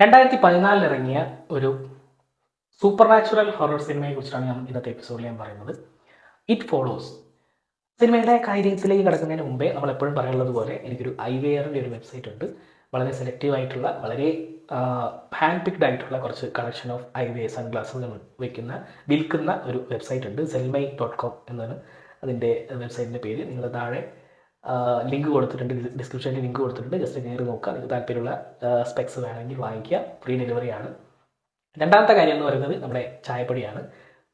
രണ്ടായിരത്തി പതിനാലിൽ ഇറങ്ങിയ ഒരു സൂപ്പർ നാച്ചുറൽ ഹൊറർ സിനിമയെ കുറിച്ചാണ് ഞാൻ ഇന്നത്തെ എപ്പിസോഡിൽ ഞാൻ പറയുന്നത്. ഇറ്റ് ഫോളോസ് സിനിമയുടെ കാര്യത്തിലേക്ക് കിടക്കുന്നതിന് മുമ്പേ നമ്മൾ എപ്പോഴും പറയാനുള്ളത് പോലെ എനിക്കൊരു ഐ വെയറിന്റെ ഒരു വെബ്സൈറ്റ് ഉണ്ട്. വളരെ സെലക്റ്റീവ് ആയിട്ടുള്ള വളരെ ഹാൻഡ് പിക്ഡ് ആയിട്ടുള്ള കുറച്ച് collection of I V A ഗ്ലാസുകൾ വെക്കുന്ന വിൽക്കുന്ന ഒരു വെബ്സൈറ്റ് ഉണ്ട്. സെൽമൈ ഡോട്ട് കോം എന്നാണ് അതിന്റെ വെബ്സൈറ്റിന്റെ പേര്. നിങ്ങൾ താഴെ ലിങ്ക് കൊടുത്തിട്ടുണ്ട്. ഡിസ്ക്രിപ്ഷനിൽ ലിങ്ക് കൊടുത്തിട്ടുണ്ട്. ജസ്റ്റ് കയറി നോക്കുക. നിങ്ങൾക്ക് താല്പര്യമുള്ള സ്പെക്സ് വേണമെങ്കിൽ വാങ്ങിക്കുക. ഫ്രീ ഡെലിവറിയാണ് രണ്ടാമത്തെ കാര്യം എന്ന് പറയുന്നത് നമ്മുടെ ചായപ്പൊടിയാണ്.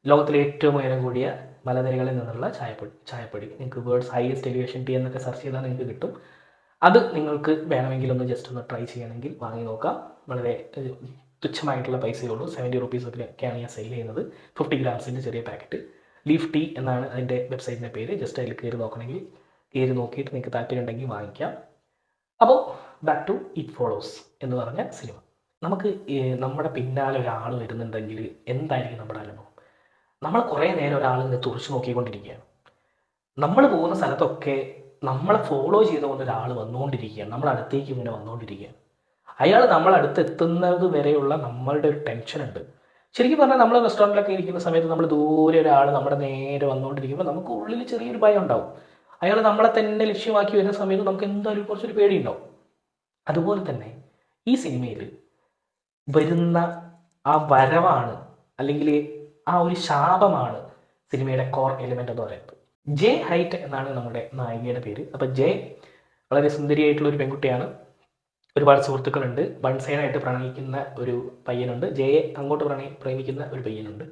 ലോകത്തിലെ ഏറ്റവും ഉയരം കൂടിയ മലനിരകളിൽ നിന്നുള്ള ചായപ്പൊടി ചായപ്പൊടി. നിങ്ങൾക്ക് വേർഡ്സ് ഹൈയസ്റ്റ് എലിവേഷൻ ടീ എന്നൊക്കെ സെർച്ച് ചെയ്താൽ നിങ്ങൾക്ക് കിട്ടും. അത് നിങ്ങൾക്ക് വേണമെങ്കിൽ ഒന്ന് ജസ്റ്റ് ഒന്ന് ട്രൈ ചെയ്യണമെങ്കിൽ വാങ്ങി നോക്കാം. വളരെ തുച്ഛമായിട്ടുള്ള പൈസയേ ഉള്ളൂ. സെവന്റി റുപ്പീസൊക്കെയാണ് ഞാൻ സെയിൽ ചെയ്യുന്നത്. ഫിഫ്റ്റി ഗ്രാംസിന്റെ ചെറിയ പാക്കറ്റ് ലീഫ് ടീ എന്നാണ് അതിന്റെ വെബ്സൈറ്റിന്റെ പേര്. ജസ്റ്റ് അതിൽ കയറി നോക്കണമെങ്കിൽ കയറി നോക്കിയിട്ട് നിങ്ങൾക്ക് താല്പര്യം ഉണ്ടെങ്കിൽ വാങ്ങിക്കാം. അപ്പോൾ ബാക്ക് ടു ഇറ്റ് ഫോളോസ് എന്ന് പറഞ്ഞ സിനിമ നമുക്ക് നമ്മുടെ പിന്നാലെ ഒരാൾ വരുന്നുണ്ടെങ്കിൽ എന്തായിരിക്കും നമ്മുടെ അനുഭവം? നമ്മൾ കുറേ നേരം ഒരാൾ ഇങ്ങനെ തുറച്ചു നോക്കിക്കൊണ്ടിരിക്കുകയാണ്. നമ്മൾ പോകുന്ന സ്ഥലത്തൊക്കെ നമ്മളെ ഫോളോ ചെയ്തുകൊണ്ട് ഒരാൾ വന്നുകൊണ്ടിരിക്കുകയാണ്. നമ്മുടെ അടുത്തേക്ക് ഇങ്ങനെ വന്നുകൊണ്ടിരിക്കുകയാണ്. അയാൾ നമ്മളടുത്ത് എത്തുന്നത് വരെയുള്ള നമ്മളുടെ ഒരു ടെൻഷൻ ഉണ്ട്. ശരിക്കും പറഞ്ഞാൽ നമ്മൾ റെസ്റ്റോറന്റിലൊക്കെ ഇരിക്കുന്ന സമയത്ത് നമ്മൾ ദൂരെ ഒരാൾ നമ്മുടെ നേരെ വന്നുകൊണ്ടിരിക്കുമ്പോൾ നമുക്ക് ഉള്ളിൽ ചെറിയൊരു ഭയം ഉണ്ടാവും. അയാൾ നമ്മളെ തന്നെ ലക്ഷ്യമാക്കി വരുന്ന സമയത്ത് നമുക്ക് എന്തായാലും കുറച്ചൊരു പേടിയുണ്ടാവും. അതുപോലെ തന്നെ ഈ സിനിമയിൽ വരുന്ന ആ വരവാണ് അല്ലെങ്കിൽ ആ ഒരു ശാപമാണ് സിനിമയുടെ കോർ എലിമെന്റ് എന്ന് പറയുന്നത്. ജെ ഹൈറ്റ് എന്നാണ് നമ്മുടെ നായികയുടെ പേര്. അപ്പം ജെ വളരെ സുന്ദരിയായിട്ടുള്ള ഒരു പെൺകുട്ടിയാണ്. ഒരുപാട് സുഹൃത്തുക്കളുണ്ട്. വൺ സൈഡായിട്ട് പ്രണയിക്കുന്ന ഒരു പയ്യനുണ്ട്. ജയെ അങ്ങോട്ട് പ്രണയി പ്രേമിക്കുന്ന ഒരു പയ്യനുണ്ട്.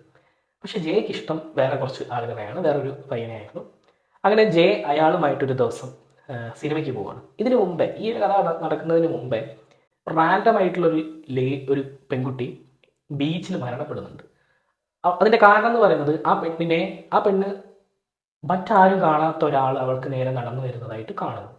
പക്ഷെ ജയക്ക് ഇഷ്ടം വേറെ കുറച്ച് ആളുകളെയാണ്. വേറൊരു പയ്യനെയായിരുന്നു. അങ്ങനെ ജെ അയാളുമായിട്ടൊരു ദിവസം സിനിമയ്ക്ക് പോവാണ്. ഇതിനു മുമ്പേ ഈ ഒരു കഥ നട- നടക്കുന്നതിന് മുമ്പേ റാൻഡം ആയിട്ടുള്ളൊരു ലേ ഒരു പെൺകുട്ടി ബീച്ചിൽ മരണപ്പെടുന്നുണ്ട്. അതിന്റെ കാരണം എന്ന് പറയുന്നത് ആ പെണ്ണിനെ ആ പെണ്ണ് മറ്റാരും കാണാത്ത ഒരാൾ അവൾക്ക് നേരെ നടന്നു വരുന്നതായിട്ട് കാണുന്നു.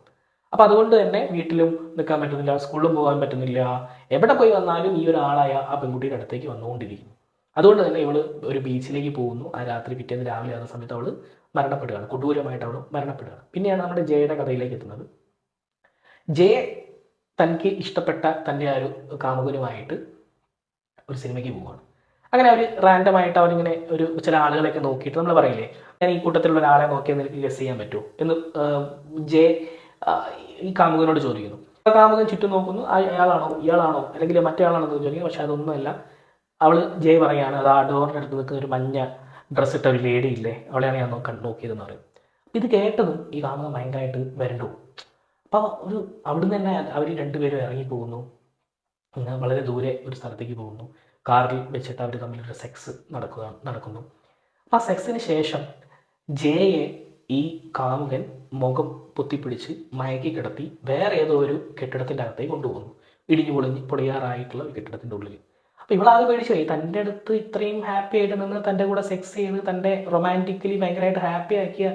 അപ്പൊ അതുകൊണ്ട് തന്നെ വീട്ടിലും നിൽക്കാൻ പറ്റുന്നില്ല സ്കൂളിലും പോകാൻ പറ്റുന്നില്ല. എവിടെ പോയി വന്നാലും ഈ ഒരാളായ ആ പെൺകുട്ടിയുടെ അടുത്തേക്ക് വന്നുകൊണ്ടിരിക്കുന്നു. അതുകൊണ്ട് തന്നെ ഇവൾ ഒരു ബീച്ചിലേക്ക് പോകുന്നു. ആ രാത്രി പിറ്റേന്ന് രാവിലെ ആകുന്ന സമയത്ത് അവൾ മരണപ്പെടുകയാണ്. കൊടൂരമായിട്ട് അവൾ മരണപ്പെടുകയാണ്. പിന്നെയാണ് നമ്മുടെ ജയയുടെ കഥയിലേക്ക് എത്തുന്നത്. ജയ തനിക്ക് ഇഷ്ടപ്പെട്ട തന്റെ ആ ഒരു കാമുകനുമായിട്ട് ഒരു സിനിമയ്ക്ക് പോവുകയാണ് അങ്ങനെ അവർ റാൻഡമായിട്ട് അവരിങ്ങനെ ഒരു ചില ആളുകളെയൊക്കെ നോക്കിയിട്ട് നമ്മൾ പറയില്ലേ ഞാൻ ഈ കൂട്ടത്തിലുള്ള ഒരാളെ നോക്കിയാൽ നിനക്ക് ഗസ് ചെയ്യാൻ പറ്റുമോ? എന്ന് ജെ ഈ കാമുകനോട് ചോദിക്കുന്നു. ആ കാമുകൻ ചുറ്റും നോക്കുന്നു അയാളാണോ ഇയാളാണോ? അല്ലെങ്കിൽ മറ്റേ ആളാണോ? എന്ന് ചോദിക്കുന്നു. പക്ഷെ അതൊന്നുമല്ല. അവൾ ജയ് പറയുകയാണ് അത് ആ ഡോറിന്റെ അടുത്ത് നിൽക്കുന്ന ഒരു മഞ്ഞ ഡ്രസ്സ് ഇട്ട ഒരു ലേഡി ഇല്ലേ? അവളെയാണ് ഞാൻ നോക്കാൻ നോക്കിയതെന്ന് പറയും. ഇത് കേട്ടതും ഈ കാണുന്ന ഭയങ്കരമായിട്ട് വരണ്ടു. അപ്പോൾ ഒരു അവിടുന്ന് തന്നെ അവർ രണ്ടുപേരും ഇറങ്ങി പോകുന്നു. വളരെ ദൂരെ ഒരു സ്ഥലത്തേക്ക് പോകുന്നു. കാറിൽ വെച്ചിട്ട് അവർ തമ്മിലൊരു സെക്സ് നടക്കുക നടക്കുന്നു. ആ സെക്സിന് ശേഷം ജയയെ ഈ കാമുകൻ മുഖം പൊത്തിപ്പിടിച്ച് മയക്കി കിടത്തി വേറെ ഏതോ ഒരു കെട്ടിടത്തിന്റെ അകത്തേക്ക് കൊണ്ടുപോകുന്നു. ഇടിഞ്ഞു പൊളിഞ്ഞ് പൊളിയാറായിട്ടുള്ള ഒരു കെട്ടിടത്തിന്റെ ഉള്ളിൽ അപ്പോൾ ഇവളാകെ പേടിച്ചു പോയി. തന്റെ അടുത്ത് ഇത്രയും ഹാപ്പി ആയിട്ട് നിന്ന് തന്റെ കൂടെ സെക്സ് ചെയ്ത് തന്റെ റൊമാന്റിക്കലി ഭയങ്കരമായിട്ട് ഹാപ്പി ആക്കിയ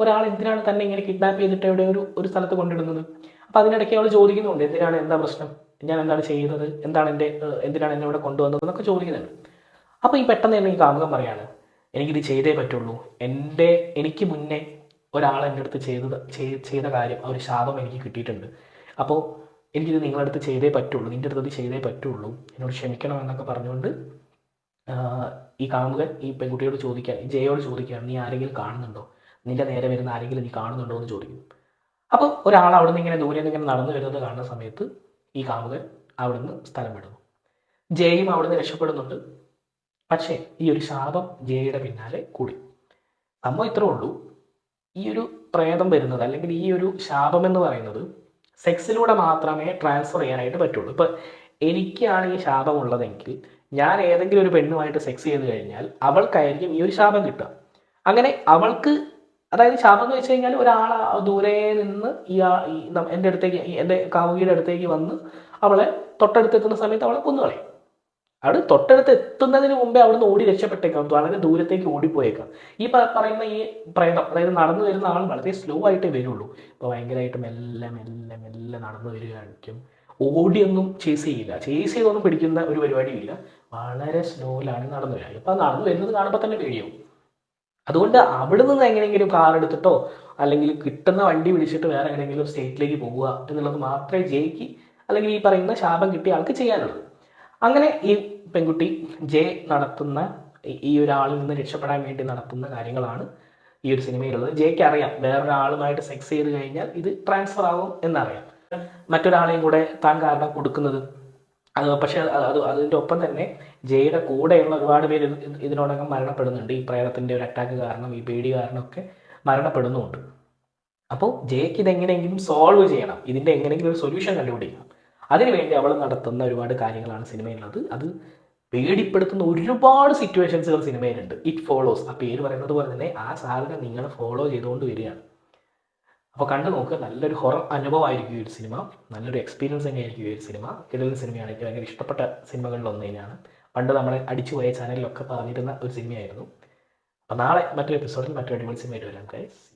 ഒരാൾ എന്തിനാണ് തന്നെ ഇങ്ങനെ കിഡ്നാപ്പ് ചെയ്തിട്ട് എവിടെ ഒരു ഒരു സ്ഥലത്ത് കൊണ്ടിടുന്നത്? അപ്പോൾ അതിനിടയ്ക്ക് അവൾ ചോദിക്കുന്നുണ്ട് എന്തിനാണ് എന്താ പ്രശ്നം? ഞാൻ എന്താണ് ചെയ്യുന്നത്? എന്താണ് എന്റെ എന്തിനാണ് എന്നെ ഇവിടെ കൊണ്ടുവന്നത് എന്നൊക്കെ ചോദിക്കുന്നുണ്ട്. അപ്പോൾ ഈ പെട്ടെന്ന് തന്നെ ഈ കാമുകം പറയാണ് എനിക്കിത് ചെയ്തേ പറ്റുള്ളൂ. എന്റെ എനിക്ക് മുന്നേ ഒരാൾ എന്റെ അടുത്ത് ചെയ്തത് ചെയ്ത കാര്യം ആ ഒരു ശാപം എനിക്ക് കിട്ടിയിട്ടുണ്ട്. അപ്പോൾ എനിക്കിത് നിങ്ങളുടെ അടുത്ത് ചെയ്തേ പറ്റുള്ളൂ? നിന്റെ അടുത്ത് ചെയ്തേ പറ്റുള്ളൂ. എന്നോട് ക്ഷമിക്കണം എന്നൊക്കെ പറഞ്ഞുകൊണ്ട് ഈ കാമുകൻ ഈ പെൺകുട്ടിയോട് ചോദിക്കാൻ ഈ ജയയോട് ചോദിക്കുകയാണ് നീ ആരെങ്കിലും കാണുന്നുണ്ടോ? നിന്റെ നേരെ വരുന്ന ആരെങ്കിലും നീ കാണുന്നുണ്ടോ? എന്ന് ചോദിക്കുന്നു. അപ്പോൾ ഒരാൾ അവിടെ നിന്ന് ഇങ്ങനെ ദൂരെ നിന്ന് ഇങ്ങനെ നടന്നു വരുന്നത് കാണുന്ന സമയത്ത് ഈ കാമുകൻ അവിടെ നിന്ന് സ്ഥലം വിടുന്നു. ജയയും നിന്ന് രക്ഷപ്പെടുന്നുണ്ട്. പക്ഷേ ഈ ഒരു ശാപം ജയയുടെ പിന്നാലെ കൂടി. സംഭവം ഇത്രേ ഉള്ളൂ. ഈ ഒരു പ്രേതം വരുന്നത് അല്ലെങ്കിൽ ഈ ഒരു ശാപം എന്ന് പറയുന്നത് സെക്സിലൂടെ മാത്രമേ ട്രാൻസ്ഫർ ചെയ്യാനായിട്ട് പറ്റുള്ളൂ. ഇപ്പം എനിക്കാണ് ഈ ശാപമുള്ളതെങ്കിൽ ഞാൻ ഏതെങ്കിലും ഒരു പെണ്ണുമായിട്ട് സെക്സ് ചെയ്ത് കഴിഞ്ഞാൽ അവൾക്കായിരിക്കും ഈ ഒരു ശാപം കിട്ടുക. അങ്ങനെ അവൾക്ക് അതായത് ശാപം എന്ന് വെച്ച് കഴിഞ്ഞാൽ ഒരാൾ ദൂരെ നിന്ന് ഈ എന്റെ അടുത്തേക്ക് എന്റെ കാമുകിയുടെ അടുത്തേക്ക് വന്ന് അവളെ തൊട്ടടുത്ത് എത്തുന്ന സമയത്ത് അവളെ കൊന്നുകളയും. അവിടെ തൊട്ടടുത്ത് എത്തുന്നതിന് മുമ്പേ അവിടുന്ന് ഓടി രക്ഷപ്പെട്ടേക്കാം. വളരെ ദൂരത്തേക്ക് ഓടിപ്പോയേക്കാം. ഈ പറയുന്ന ഈ പ്രേതം അതായത് നടന്നു വരുന്ന ആൾ വളരെ സ്ലോ ആയിട്ടേ വരുള്ളൂ. ഇപ്പോൾ ഭയങ്കരമായിട്ട് മെല്ലെ മെല്ലെ മെല്ലെ നടന്നു വരികയായിരിക്കും. ഓടിയൊന്നും ചേസ് ചെയ്യില്ല. ചേസ് ചെയ്തൊന്നും പിടിക്കുന്ന ഒരു പരിപാടിയില്ല. വളരെ സ്ലോയിലാണ് നടന്നു വരിക. ഇപ്പം നടന്നു വരുന്നത് കാണുമ്പോൾ തന്നെ പേടിയാവും. അതുകൊണ്ട് അവിടെ നിന്ന് എങ്ങനെയെങ്കിലും കാർ എടുത്തിട്ടോ അല്ലെങ്കിൽ കിട്ടുന്ന വണ്ടി പിടിച്ചിട്ട് വേറെ എങ്ങനെയെങ്കിലും സ്റ്റേറ്റിലേക്ക് പോവുക എന്നുള്ളത് മാത്രമേ ജയിക്ക് അല്ലെങ്കിൽ ഈ പറയുന്ന ശാപം കിട്ടിയ ആൾക്ക് ചെയ്യാനുള്ളൂ. അങ്ങനെ ഈ പെൺകുട്ടി ജെ നടത്തുന്ന ഈ- ഒരാളിൽ നിന്ന് രക്ഷപ്പെടാൻ വേണ്ടി നടത്തുന്ന കാര്യങ്ങളാണ് ഈ ഒരു സിനിമയിലുള്ളത്. ജെക്ക് അറിയാം വേറൊരാളുമായിട്ട് സെക്സ് ചെയ്ത് കഴിഞ്ഞാൽ ഇത് ട്രാൻസ്ഫർ ആകും എന്നറിയാം. മറ്റൊരാളെയും കൂടെ താൻ കാരണം കൊടുക്കുന്നത്. അത് പക്ഷേ അത് അത് അതിന്റെ ഒപ്പം തന്നെ ജയുടെ കൂടെയുള്ള ഒരുപാട് പേര് ഇത് ഇത് ഇതിനോടകം മരണപ്പെടുന്നുണ്ട്. ഈ പ്രേതത്തിന്റെ ഒരു അറ്റാക്ക് കാരണം ഈ പേടി കാരണമൊക്കെ മരണപ്പെടുന്നുമുണ്ട്. അപ്പോൾ ജെയ്ക്ക് ഇതെങ്ങനെയെങ്കിലും സോൾവ് ചെയ്യണം. ഇതിന്റെ എങ്ങനെയെങ്കിലും ഒരു സൊല്യൂഷൻ കണ്ടുപിടിക്കണം. അതിനുവേണ്ടി അവൾ നടത്തുന്ന ഒരുപാട് കാര്യങ്ങളാണ് സിനിമയിലുള്ളത്. അത് പേടിപ്പെടുത്തുന്ന ഒരുപാട് സിറ്റുവേഷൻസുകൾ സിനിമയിലുണ്ട്. ഇറ്റ് ഫോളോസ് ആ പേര് പറയുന്നത് പോലെ തന്നെ ആ സാധനം നിങ്ങൾ ഫോളോ ചെയ്തുകൊണ്ട് വരികയാണ്. അപ്പോൾ കണ്ടു നോക്കുക നല്ലൊരു ഹൊറർ അനുഭവമായിരിക്കും ഈ ഒരു സിനിമ. നല്ലൊരു എക്സ്പീരിയൻസ് തന്നെയായിരിക്കും ഈ ഒരു സിനിമ. കിടലിൻ സിനിമയാണ്. എനിക്ക് ഭയങ്കര ഇഷ്ടപ്പെട്ട സിനിമകളിൽ ഒന്ന് തന്നെയാണ് പണ്ട് നമ്മളെ അടിച്ചു പോയ ചാനലിലൊക്കെ പറഞ്ഞിരുന്ന ഒരു സിനിമയായിരുന്നു. അപ്പോൾ നാളെ മറ്റൊരു എപ്പിസോഡിൽ മറ്റൊരു അടിപൊളി സിനിമയായിട്ട് വരാം ഗൈസ്